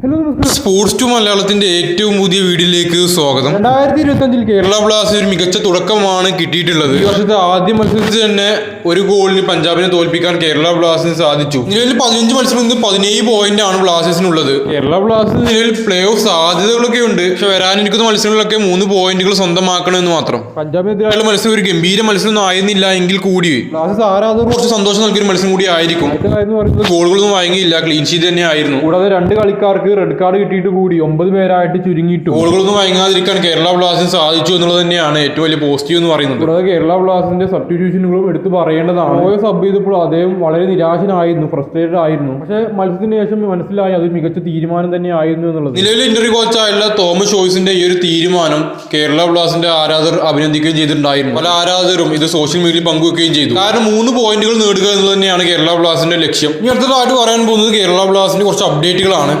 Sports to മലയാളത്തിന്റെ ഏറ്റവും പുതിയ വീഡിയോയിലേക്ക് സ്വാഗതം. രണ്ടായിരത്തി ഇരുപത്തി അഞ്ചിൽ കേരള ബ്ലാസ്റ്റ് ഒരു മികച്ച തുടക്കമാണ് കിട്ടിയിട്ടുള്ളത്. ഈ വർഷത്തെ ആദ്യ മത്സരത്തിൽ തന്നെ ഒരു ഗോളിന് പഞ്ചാബിനെ തോൽപ്പിക്കാൻ കേരള ബ്ലാസ്റ്റേഴ്സിന് സാധിച്ചു. നിലവിൽ പതിനഞ്ച് മത്സരം നിന്ന് പതിനേഴ് പോയിന്റ് ആണ് ബ്ലാസ്റ്റേഴ്സിനുള്ളത്. കേരള ബ്ലാസ്റ്റേഴ്സ് നിലവിൽ പ്ലേ ഓഫ് സാധ്യതകളൊക്കെ ഉണ്ട്. പക്ഷെ വരാനിരിക്കുന്ന മത്സരങ്ങളിലൊക്കെ മൂന്ന് പോയിന്റുകൾ സ്വന്തമാക്കണമെന്ന് മാത്രം. പഞ്ചാബിനെതിരായ അയാളുടെ മത്സരം ഒരു ഗംഭീര മത്സരം ആയിരുന്നില്ല എങ്കിൽ കൂടി. ആരാധകർ കുറച്ച് സന്തോഷം നൽകിയ ഒരു മത്സരം കൂടി ആയിരിക്കും. ഗോളുകളൊന്നും വാങ്ങിയില്ല ക്ലീൻ ഷീറ്റ് തന്നെ ആയിരുന്നു. കൂടാതെ രണ്ട് കളിക്കാർക്ക് റെഡ് കാർഡ് കിട്ടിയിട്ട് കൂടി ഒമ്പത് പേരായിട്ട് ചുരുങ്ങിയിട്ടു. ഗോളുകളൊന്നും വഴങ്ങാതിരിക്കാൻ കേരള ബ്ലാസ്റ്റേഴ്സ് സാധിച്ചു എന്നുള്ളത് തന്നെയാണ് ഏറ്റവും വലിയ പോസിറ്റീവ് എന്ന് പറയുന്നത്. കൂടാതെ കേരള ബ്ലാസ്റ്റേഴ്സിന്റെ സബ്സ്റ്റിറ്റ്യൂഷനുകളും എടുത്ത് പറയേണ്ടതാണ്. ഓയോ സബ് ചെയ്തപ്പോൾ അദ്ദേഹം വളരെ നിരാശനായിരുന്നു ഫ്രസ്ട്രേറ്റഡ് ആയിരുന്നു. പക്ഷെ മത്സരത്തിന് ശേഷം മനസ്സിലായി അത് മികച്ച തീരുമാനം തന്നെ ആയിരുന്നു എന്നുള്ളത്. നിലവിൽ ഇന്റർവ്യൂ കോച്ചായുള്ള തോമസ് ഷോയ്സിന്റെ ഈ ഒരു തീരുമാനം കേരള ബ്ലാസ്റ്റിന്റെ ആരാധകർ അഭിനന്ദിക്കുകയും ചെയ്തിട്ടുണ്ടായിരുന്നു. പല ആരാധകരും ഇത് സോഷ്യൽ മീഡിയയിൽ പങ്കുവെക്കുകയും ചെയ്തു. കാരണം മൂന്ന് പോയിന്റുകൾ നേടുക എന്നുള്ളത് തന്നെയാണ് കേരള ബ്ലാസ്റ്റിന്റെ ലക്ഷ്യം. ഇനി അടുത്തതായിട്ട് പറയാൻ പോകുന്നത് കേരള ബ്ലാസ്റ്റിന്റെ കുറച്ച് അപ്ഡേറ്റുകളാണ്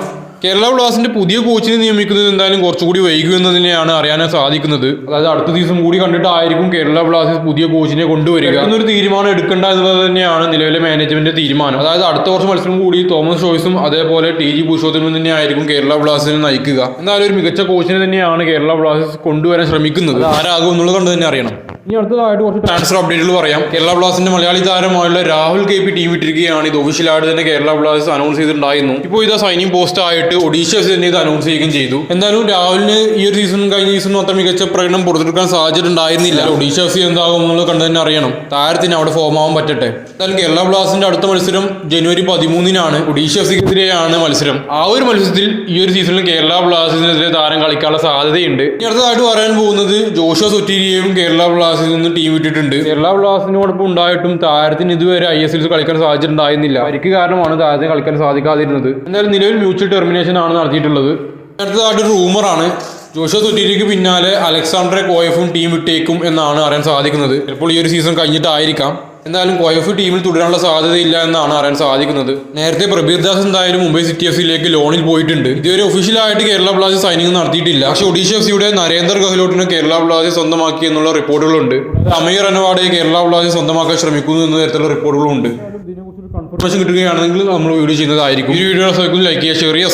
കേരള ബ്ലാസ്റ്റിന്റെ പുതിയ കോച്ചിനെ നിയമിക്കുന്നത് എന്തായാലും കുറച്ചുകൂടി വൈകുമെന്ന് തന്നെയാണ് അറിയാൻ സാധിക്കുന്നത്. അതായത് അടുത്ത ദിവസം കൂടി കണ്ടിട്ടായിരിക്കും കേരള ബ്ലാസ്റ്റേഴ്സ് പുതിയ കോച്ചിനെ കൊണ്ടുവരിക. എന്നൊരു തീരുമാനം എടുക്കേണ്ട എന്നുള്ളത് തന്നെയാണ് നിലവിലെ മാനേജ്മെന്റ് തീരുമാനം. അതായത് അടുത്ത വർഷം മത്സരം കൂടി തോമസ് ജോയ്സും അതേപോലെ ടി ജി പുരുഷോത്തമനും തന്നെയായിരിക്കും കേരള ബ്ലാസ്റ്റേഴ്സിനെ നയിക്കുക. എന്നാലും ഒരു മികച്ച കോച്ചിനെ തന്നെയാണ് കേരള ബ്ലാസ്റ്റേഴ്സ് കൊണ്ടുവരാൻ ശ്രമിക്കുന്നത്. ആരാകും എന്നുള്ളത് കണ്ടു തന്നെ അറിയണം. ഇനി അടുത്തതായിട്ട് കുറച്ച് ട്രാൻസ്ഫർ അപ്ഡേറ്റുകൾ പറയാം. കേരള ബ്ലാസ്റ്റിന്റെ മലയാളി താരമായുള്ള രാഹുൽ കെ പി ടീം വിട്ടിരിക്കുകയാണ് ഇത് ഒഫീഷ്യലായിട്ട് തന്നെ കേരള ബ്ലാസ്റ്റേഴ്സ് അനൗൺസ് ചെയ്തിട്ടുണ്ടായിരുന്നു. ഇപ്പോൾ ഇത് സൈനിങ് പോസ്റ്റ് ആയിട്ട് ഒഡീഷ എഫ് ഇത് അനൗൺസ് ചെയ്യുകയും ചെയ്തു. എന്തായാലും രാഹുലിന് ഈ ഒരു സീസൺ കഴിഞ്ഞ സീസൺ മാത്രം മികച്ച പ്രകടനം പുറത്തെടുക്കാൻ സാധ്യത ഉണ്ടായിരുന്നില്ല. ഒഡീഷ എഫ് സി എന്താകും എന്നുള്ളത് കണ്ടു തന്നെ അറിയണം. താരത്തിന് അവിടെ ഫോം ആവാൻ പറ്റട്ടെ. എന്തായാലും കേരള ബ്ലാസ്റ്റിന്റെ അടുത്ത മത്സരം ജനുവരി പതിമൂന്നിനാണ്. ഒഡീഷ എഫ് സിക്കെതിരെയാണ് മത്സരം. ആ ഒരു മത്സരത്തിൽ ഈ ഒരു സീസണിൽ കേരള ബ്ലാസ്റ്റേഴ്സിനെതിരെ താരം കളിക്കാനുള്ള സാധ്യതയുണ്ട്. ഇനി അടുത്തതായിട്ട് പറയാൻ പോകുന്നത് ജോഷോ സൊറ്റീരിയയും കേരള ബ്ലാസ്റ്റേഴ്സിൽ നിന്ന് ടീം വിട്ടിട്ടുണ്ട്. കേരള ബ്ലാസ്റ്റിനോടൊപ്പം ഉണ്ടായിട്ടും താരത്തിന് ഇതുവരെ ഐ എസ് എൽ കളിക്കാൻ സാധിച്ചിട്ടുണ്ടായിരുന്നില്ല. പരിക്ക് കാരണമാണ് താരത്തിന് കളിക്കാൻ സാധിക്കാതിരുന്നത്. എന്തായാലും നിലവിൽ മ്യൂച്വൽ ടെർമിനേഷൻ ആണ് നടത്തിയിട്ടുള്ളത്. അടുത്തതായിട്ട് റൂമറാണ് ജോഷോ തുറ്റിക്ക് പിന്നാലെ അലക്സാണ്ടറെ കോയഫും ടീം വിട്ടേക്കും എന്നാണ് അറിയാൻ സാധിക്കുന്നത്. ചിലപ്പോൾ ഈ ഒരു സീസൺ കഴിഞ്ഞിട്ടായിരിക്കാം. എന്തായാലും കോയഫ് ടീമിൽ തുടരാനുള്ള സാധ്യതയില്ല എന്നാണ് അറിയാൻ സാധിക്കുന്നത്. നേരത്തെ പ്രബീർ ദാസ് എന്തായാലും മുംബൈ സിറ്റി എഫ് സിയിലേക്ക് ലോണിൽ പോയിട്ടുണ്ട്. ഇതുവരെ ഒഫീഷ്യലായിട്ട് കേരള ബ്ലാസ്റ്റേഴ്സ് സൈനിങ് നടത്തിയിട്ടില്ല. പക്ഷേ ഒഡീഷ എഫ് സിയുടെ നരേന്ദർ ഗെഹ്ലോട്ടിനെ കേരള ബ്ലാസ്റ്റേഴ്സ് സ്വന്തമാക്കി എന്നുള്ള റിപ്പോർട്ടുകളുണ്ട്. അമീർ അനവാഡെ കേരള ബ്ലാസ്റ്റേഴ്സ് സ്വന്തമാക്കാൻ ശ്രമിക്കുന്നു എന്ന തരത്തിലുള്ള റിപ്പോർട്ടുകളുണ്ട് കൺഫർമേഷൻ കിട്ടുകയാണെങ്കിൽ നമ്മൾ വീഡിയോ ചെയ്യുന്നതായിരിക്കും. ഈ വീഡിയോ ലൈക്ക് ചെയ്യുക ഷെയർ ചെയ്യുക